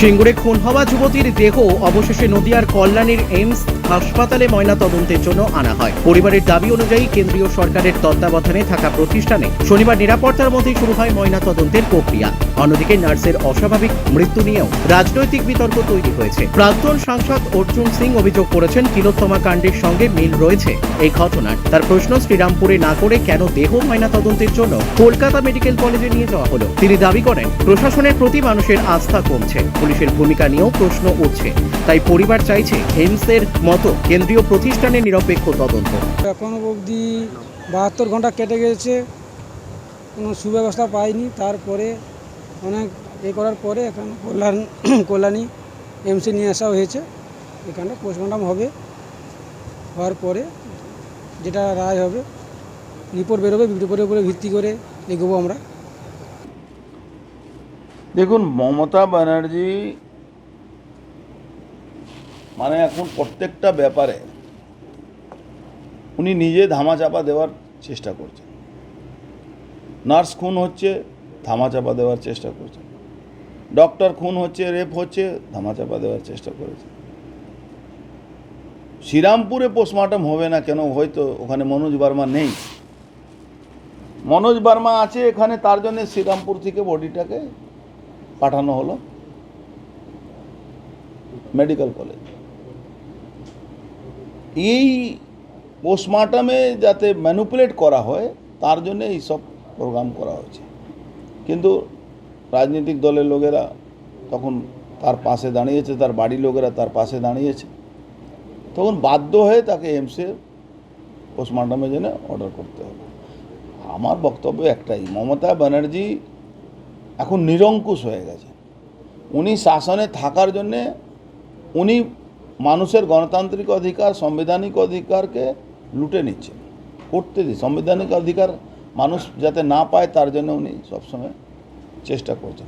সিঙ্গুরে খুন হওয়া যুবতীর দেহ অবশেষে নদিয়ার কল্যাণীর এইমস হাসপাতালে ময়নাতদন্তের জন্য আনা হয়। পরিবারের দাবি অনুযায়ী কেন্দ্রীয় সরকারের তত্ত্বাবধানে থাকা প্রতিষ্ঠানে শনিবার নিরাপত্তার মধ্যে শুরু হয় ময়নাতদন্তের প্রক্রিয়া। অন্যদিকে নার্সের অস্বাভাবিক মৃত্যু নিয়েও রাজনৈতিক বিতর্ক তৈরি হয়েছে। প্রাক্তন সাংসদ অর্জুন সিং অভিযোগ করেছেন, তিলোত্তমা কাণ্ডের সঙ্গে মিল রয়েছে এই ঘটনার। তার প্রশ্ন, শ্রীরামপুরে না করে কেন দেহ ময়নাতদন্তের জন্য কলকাতা মেডিকেল কলেজে নিয়ে যাওয়া হলো? তিনি দাবি করেন, প্রশাসনের প্রতি মানুষের আস্থা কমছে। পুলিশের ভূমিকা নিয়েও প্রশ্ন উঠছে। তাই পরিবার চাইছে এইমসের মতো কেন্দ্রীয় প্রতিষ্ঠানের নিরপেক্ষ তদন্ত। এখনও অবধি বাহাত্তর ঘণ্টা কেটে গেছে। কোনো সুব্যবস্থা পাইনি। তারপরে অনেক এ করার পরে এখন কল্যাণ, কল্যাণী এমসি নিয়ে আসা হয়েছে। এখানে পোস্টমর্টম হবে। হওয়ার পরে যেটা রায় হবে, রিপোর্ট বেরোবে রিপোর্টের উপরে ভিত্তি করে এগোবো আমরা। দেখুন, মমতা ব্যানার্জি মানে এখন প্রত্যেকটা ব্যাপারে উনি নিজে ধামাচাপা দেওয়ার চেষ্টা করছেন। নার্স খুন হচ্ছে, ধামাচাপা দেওয়ার চেষ্টা করছেন। ডক্টর খুন হচ্ছে, রেপ হচ্ছে, ধামাচাপা দেওয়ার চেষ্টা করেছে শ্রীরামপুরে পোস্টমর্টম হবে না কেন? হয়তো ওখানে মনোজ বার্মা নেই। মনোজ বার্মা আছে এখানে, তার জন্য শ্রীরামপুর থেকে বডিটাকে পাঠানো হলো। Medical college. এই পোস্টমার্টামে যাতে ম্যানুপুলেট করা হয়, তার জন্য এই সব প্রোগ্রাম করা হয়েছে। কিন্তু রাজনৈতিক দলের লোকেরা তখন তার পাশে দাঁড়িয়েছে, তার বাড়ির লোকেরা তার পাশে দাঁড়িয়েছে। তখন বাধ্য হয়ে তাকে এমসে পোস্টমার্টামের জন্য অর্ডার করতে হবে। আমার বক্তব্য একটাই, মমতা ব্যানার্জি এখন নিরঙ্কুশ হয়ে গেছে। উনি শাসনে থাকার জন্যে উনি মানুষের গণতান্ত্রিক অধিকার, সাংবিধানিক অধিকারকে লুটে নিচ্ছেন। করতে দিই সাংবিধানিক অধিকার মানুষ যাতে না পায়, তার জন্য উনি সবসময় চেষ্টা করছেন।